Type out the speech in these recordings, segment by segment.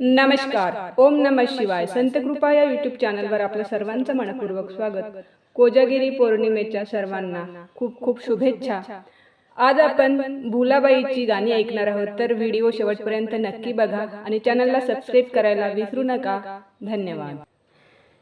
नमस्कार. ओम नम शिवाय. संत कृपा या युट्यूब चॅनलवर आपलं सर्वांचं मनपूर्वक स्वागत. कोजागिरी पौर्णिमेच्या सर्वांना खूप खूप शुभेच्छा. आज आपण भुलाबाईची गाणी ऐकणार आहोत तर व्हिडिओ शेवटपर्यंत नक्की बघा आणि चॅनलला सबस्क्राईब करायला विसरू नका. धन्यवाद.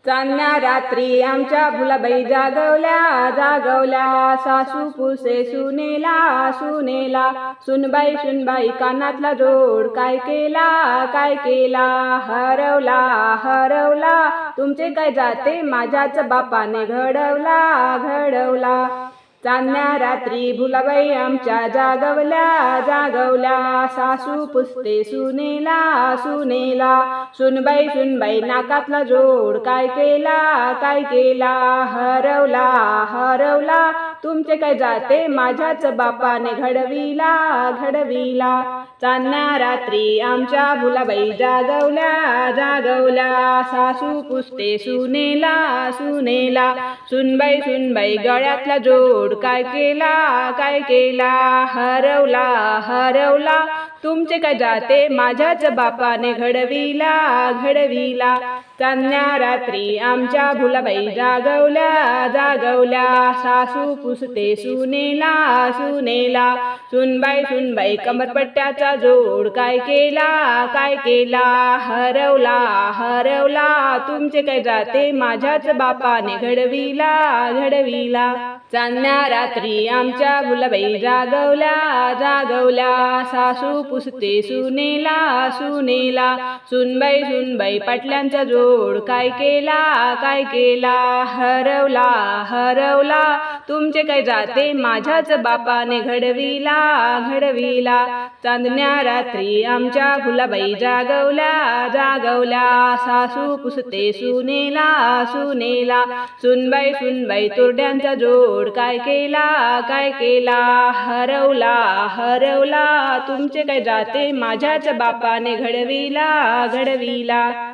चांदण्या रात्री आमच्या भुलाबाई जागवल्या जागवल्या. सासू पुसे सुनेला सुनेला. सुनबाई सुनबाई कानातला जोड काय केला काय केला? हरवला हरवला. तुमचे काय जाते? माझ्याच बापाने घडवला घडवला. चांदण्या रात्री भुलाबाई आमच्या जागवल्या जागवल्या. सासू पुसते सुनेला सुनेला. सुनबाई सुनबाई नाकातला जोड. काय केला काय केला? हरवला हरवला. तुमचे काय जाते? माझ्याच बापाने घडविला घडविला. चांदण्या रात्री आमच्या भुलाबाई जागवल्या जागवल्या. सासू पुसते सुनेला सुनेला. सुनबाई सुनबाई गळ्यातला जोड. काय केला? काय केला? हरवला हरवला. तुमचे काय जाते? माझ्याच बापाने घडविला घडविला. चांदण्या रात्री आमच्या भुलाबाई जागवल्या जागवल्या. सासू पुसते सुनेला सुनेला. सुनबाई सुनबाई कमरपट्ट्याचा जोड काय केला काय केला? हरवला हरवला. तुमचे काय जाते? माझ्याच बापाने घडविला घडविला. चांदण्या रात्री आमच्या भुलाबाई जागवल्या जागवल्या. सासू पुसते सुनेला सुनेला. सुनबाई सुनबाई पाटल्यांचा जोड काय केला काय केला? हरवला हरवला. तुमचे काय जाते? माझ्याच बापाने घडविला घडविला. चांदण्या रात्री आमच्या फुलाबाई जागवल्या जागवल्या. सासू पुसते सुनेला सुनेला. सुनबाई सुनबाई तुरड्यांचा जोड काय केला काय केला? हरवला हरवला. तुमचे काय जाते? माझ्याच बापाने घडविला घडविला.